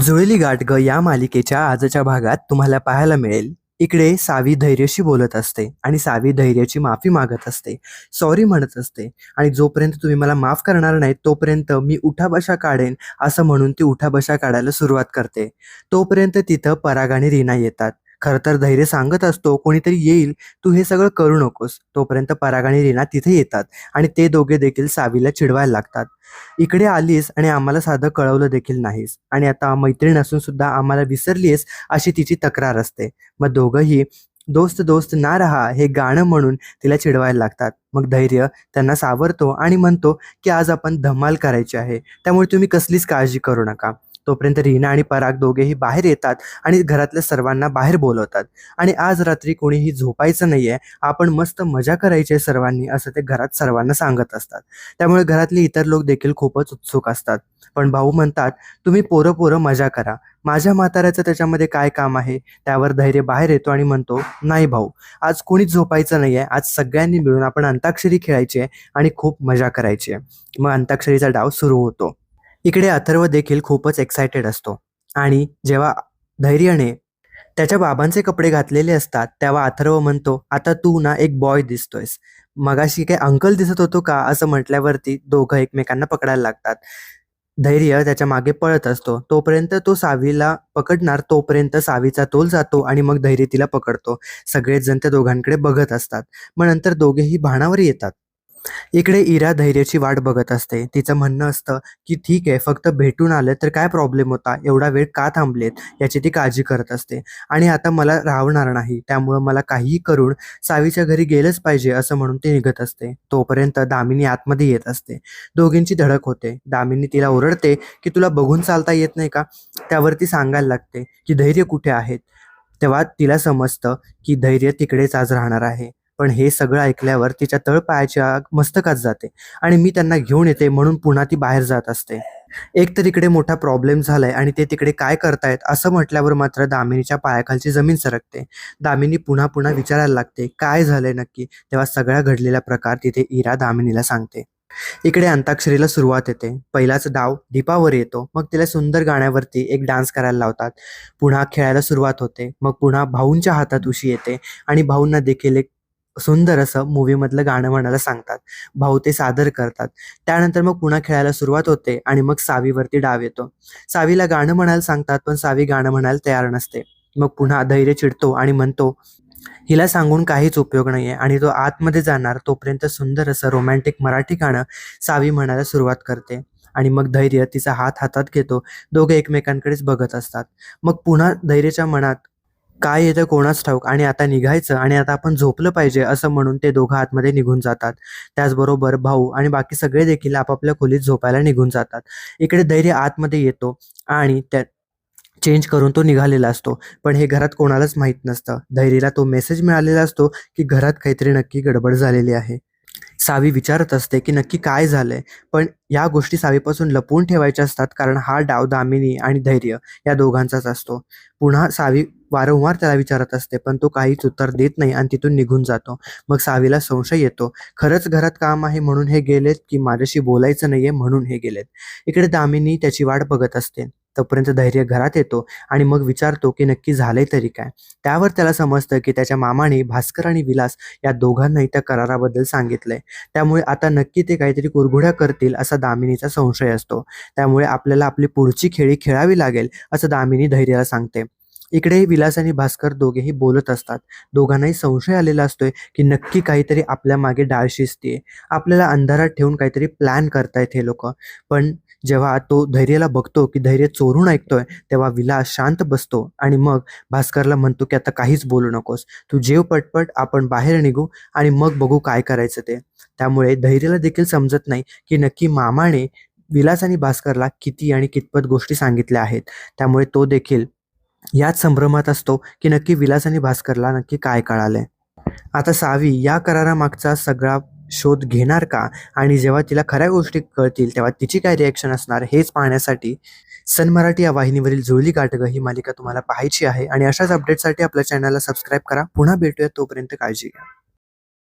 जुळली गाठ ग या मालिकेच्या आजच्या भागात तुम्हाला पाहायला मिळेल. इकडे सावी धैर्यशी बोलत असते आणि सावी धैर्याची माफी मागत असते. सॉरी म्हणत असते. आणि जोपर्यंत तुम्ही मला माफ करणार नाही तोपर्यंत मी उठाबशा काढेन असं म्हणून ती उठाबशा काढायला सुरुवात करते. तोपर्यंत तिथं पराग आणि रीना येतात. खरं तर धैर्य सांगत असतो कोणीतरी येईल तू हे सगळं करू नकोस. तोपर्यंत पराग आणि रीना तिथे येतात आणि ते दोघे देखील सावीला चिडवायला लागतात. इकडे आलीस आणि आम्हाला साधं कळवलं देखील नाहीस आणि आता मैत्रीण असून सुद्धा आम्हाला विसरलीस अशी तिची तक्रार असते. मग दोघंही दोस्त दोस्त ना रहा हे गाणं म्हणून तिला चिडवायला लागतात. मग धैर्य त्यांना सावरतो आणि म्हणतो की आज आपण धमाल करायची आहे. त्यामुळे तुम्ही कसलीच काळजी करू नका. तोपर्यंत रीना आणि पराग दोघेही बाहेर येतात आणि घरातल्या सर्वांना बाहेर बोलवतात. आणि आज रात्री कोणीही झोपायचं नाहीये. आपण मस्त मजा करायची आहे सर्वांनी असं ते घरात सर्वांना सांगत असतात. त्यामुळे घरातले इतर लोक देखील खूपच उत्सुक असतात. पण भाऊ म्हणतात तुम्ही पोरं पोरं मजा करा. माझ्या म्हाताऱ्याचं त्याच्यामध्ये काय काम आहे? त्यावर धैर्य बाहेर येतो आणि म्हणतो नाही भाऊ आज कोणीच झोपायचं नाहीये. आज सगळ्यांनी मिळून आपण अंताक्षरी खेळायची आहे आणि खूप मजा करायची आहे. मग अंताक्षरीचा डाव सुरू होतो. इकडे अथर्व देखील खूपच एक्सायटेड असतो. आणि जेव्हा धैर्याने त्याच्या बाबांचे कपडे घातलेले असतात तेव्हा अथर्व म्हणतो आता तू ना एक बॉय दिसतोयस. मगाशी काय अंकल दिसत होतो का? असं म्हटल्यावरती दोघं एकमेकांना पकडायला लागतात. धैर्य त्याच्यामागे पळत असतो. तोपर्यंत तो सावीला पकडणार तोपर्यंत सावीचा तोल जातो आणि मग धैर्य तिला पकडतो. सगळेच जण त्या दोघांकडे बघत असतात. मग नंतर दोघेही भाणावर येतात. इकडे इरा धैर्याची वाट बघत असते. तिचं म्हणणं असतं की ठीक आहे फक्त भेटून आलं तर काय प्रॉब्लेम होता? एवढा वेळ का थांबलेत? याची ती काळजी करत असते. आणि आता मला राहणार नाही. त्यामुळं मला काहीही करून सावीच्या घरी गेलंच पाहिजे असं म्हणून ते निघत असते. तोपर्यंत दामिनी आतमध्ये येत असते. दोघींची धडक होते. दामिनी तिला ओरडते की तुला बघून चालता येत नाही का? त्यावर ती सांगायला लागते की धैर्य कुठे आहेत? तेव्हा तिला समजतं की धैर्य तिकडेच आज राहणार आहे. पण हे सगळं ऐकल्यावर तिच्या तळपायाच्या मस्तकात जाते आणि मी त्यांना घेऊन येते म्हणून पुन्हा ती बाहेर जात असते. एक तर इकडे मोठा प्रॉब्लेम झालाय आणि ते तिकडे काय करतायत असं म्हटल्यावर मात्र दामिनीच्या पायाखालची जमीन सरकते. दामिनी पुन्हा पुन्हा विचारायला लागते काय झालंय नक्की? तेव्हा सगळा घडलेला प्रकार तिथे इरा दामिनीला सांगते. इकडे अंताक्षरीला सुरुवात येते. पहिलाच डाव दीपावर येतो. मग तिला सुंदर गाण्यावरती एक डान्स करायला लावतात. पुन्हा खेळायला सुरुवात होते. मग पुन्हा भाऊंच्या हातात उशी येते आणि भाऊंना देखील एक सुंदर असं मूवी मधलं गाणं म्हणायला सांगतात. भाऊ ते सादर करतात. त्यानंतर मग पुन्हा खेळायला सुरुवात होते आणि मग सावीवरती डाव येतो. सावीला गाणं म्हणायला सांगतात पण सावी गाणं म्हणायला तयार नसते. मग पुन्हा धैर्य चिडतो आणि म्हणतो हिला सांगून काहीच उपयोग नाहीये आणि तो आतमध्ये जाणार तोपर्यंत सुंदर असं रोमॅन्टिक मराठी गाणं सावी म्हणायला सुरुवात करते. आणि मग धैर्य तिचा हात हातात घेतो. दोघे एकमेकांकडेच बघत असतात. मग पुन्हा धैर्यच्या मनात काय येतं कोणाच ठाऊक? आणि आता निघायचं आणि आता आपण झोपलं पाहिजे असं म्हणून ते दोघं आतमध्ये निघून जातात. त्याचबरोबर भाऊ आणि बाकी सगळे देखील आपापल्या खोलीत झोपायला निघून जातात. इकडे धैर्य आतमध्ये येतो आणि त्या चेंज करून तो निघालेला असतो. पण हे घरात कोणालाच माहीत नसतं. धैर्यला तो मेसेज मिळालेला असतो की घरात काहीतरी नक्की गडबड झालेली आहे. सावी विचारत असते की नक्की काय झालंय? पण या गोष्टी सावीपासून लपवून ठेवायच्या असतात कारण हा डाव दामिनी आणि धैर्य या दोघांचाच असतो. पुन्हा सावी वारंवार त्याला विचारत असते पण तो काहीच उत्तर देत नाही आणि तिथून निघून जातो. मग सावीला संशय येतो खरंच घरात काम आहे म्हणून हे गेलेत की माझ्याशी बोलायचं नाहीये म्हणून हे गेलेत? इकडे दामिनी त्याची वाट बघत असते. तोपर्यंत धैर्य घरात येतो आणि मग विचारतो की नक्की झालंय तरी काय? त्यावर त्याला समजतं की त्याच्या मामाने भास्कर आणि विलास या दोघांनाही त्या कराराबद्दल सांगितलंय. त्यामुळे आता नक्की ते काहीतरी कुरघुड्या करतील असा दामिनीचा संशय असतो. त्यामुळे आपल्याला आपली पुढची खेळी खेळावी लागेल असं दामिनी धैर्याला सांगते. इकडेही विलास आणि भास्कर दोघेही बोलत असतात. दोघांनाही संशय आलेला असतोय की नक्की काहीतरी आपल्या मागे डाळ शिजतीये. आपल्याला अंधारात ठेवून काहीतरी प्लॅन करतायत हे लोक. पण जेव्हा तो धैर्याला बघतो की धैर्य चोरून ऐकतोय तेव्हा विलास शांत बसतो आणि मग भास्करला म्हणतो की आता काहीच बोलू नकोस. तू जेव पटपट आपण बाहेर निघू आणि मग बघू काय करायचं ते. त्यामुळे धैर्याला देखील समजत नाही की नक्की मामाने विलास आणि भास्करला किती आणि कितपत गोष्टी सांगितल्या आहेत. त्यामुळे तो देखील याच संभ्रमात असतो की नक्की विलास आणि भास्करला नक्की काय कळालंय. आता सावी या करारामागचा सगळा शोध घेणार का? आणि जेव्हा तिला खऱ्या गोष्टी कळतील तेव्हा तिची काय रिॲक्शन असणार हेच पाहण्यासाठी सन मराठी या वाहिनीवरील जुळली गाठग ही मालिका तुम्हाला पाहायची आहे. आणि अशाच अपडेटसाठी आपल्या चॅनलला सबस्क्राईब करा. पुन्हा भेटूया तोपर्यंत काळजी घ्या.